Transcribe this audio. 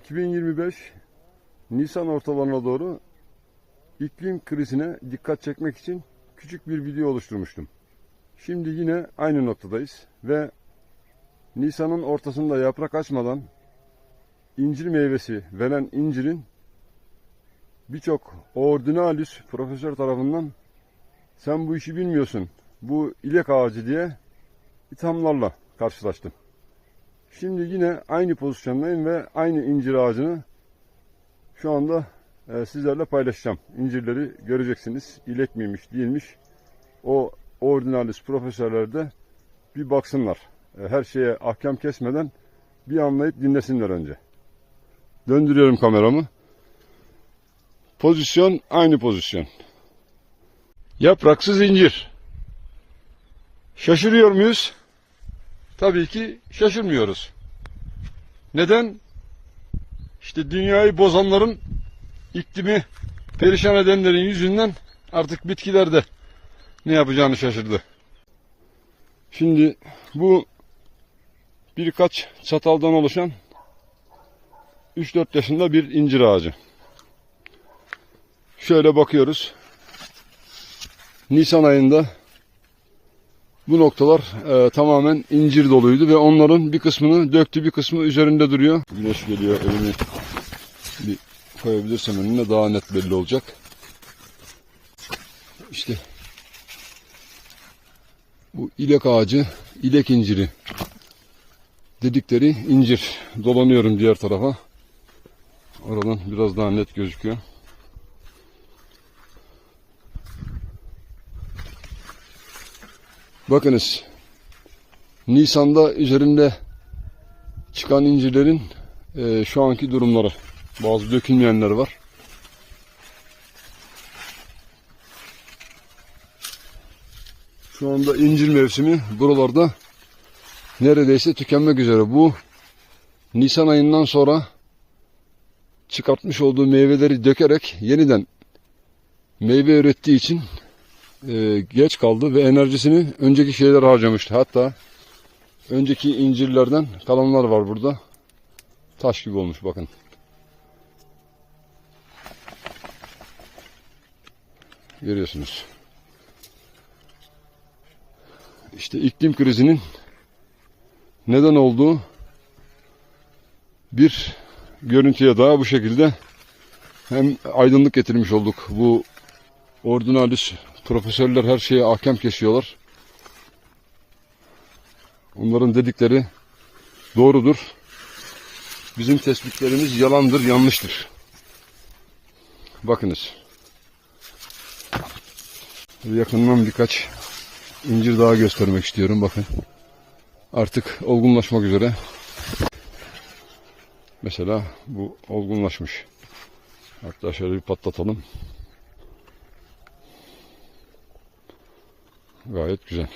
2025 Nisan ortalarına doğru iklim krizine dikkat çekmek için küçük bir video oluşturmuştum. Şimdi yine aynı noktadayız ve Nisan'ın ortasında yaprak açmadan incir meyvesi veren incirin birçok ordinalis profesör tarafından sen bu işi bilmiyorsun, bu ilek ağacı diye ithamlarla karşılaştım. Şimdi yine aynı pozisyondayım ve aynı incir ağacını şu anda e, sizlerle paylaşacağım. İncirleri göreceksiniz. İlek miymiş, değilmiş. O ordinalis profesörler de bir baksınlar. E, her şeye ahkam kesmeden bir anlayıp dinlesinler önce. Döndürüyorum kameramı. Pozisyon aynı pozisyon. Yapraksız incir. Şaşırıyor muyuz? Tabii ki şaşırmıyoruz. Neden? İşte dünyayı bozanların iklimi perişan edenlerin yüzünden artık bitkiler de ne yapacağını şaşırdı. Şimdi bu birkaç çataldan oluşan 3-4 yaşında bir incir ağacı. Şöyle bakıyoruz. Nisan ayında bu noktalar e, tamamen incir doluydu ve onların bir kısmını döktü, bir kısmı üzerinde duruyor. Güneş geliyor, elimi bir koyabilirsem önüne daha net belli olacak. İşte bu ilek ağacı, ilek inciri dedikleri incir. Dolanıyorum diğer tarafa. Oradan biraz daha net gözüküyor. Bakınız. Nisan'da üzerinde çıkan incirlerin e, şu anki durumları. Bazı dökülmeyenler var. Şu anda incir mevsimi buralarda neredeyse tükenmek üzere. Bu Nisan ayından sonra çıkartmış olduğu meyveleri dökerek yeniden meyve ürettiği için e, geç kaldı ve enerjisini önceki şeyler harcamıştı. Hatta önceki incirlerden kalanlar var burada. Taş gibi olmuş bakın. Görüyorsunuz. İşte iklim krizinin neden olduğu bir görüntüye daha bu şekilde hem aydınlık getirmiş olduk. Bu ordinalis profesörler her şeye ahkam kesiyorlar. Onların dedikleri doğrudur. Bizim tespitlerimiz yalandır, yanlıştır. Bakınız. Yakından birkaç incir daha göstermek istiyorum. Bakın. Artık olgunlaşmak üzere. Mesela bu olgunlaşmış. Hatta şöyle bir patlatalım. Gayet güzel.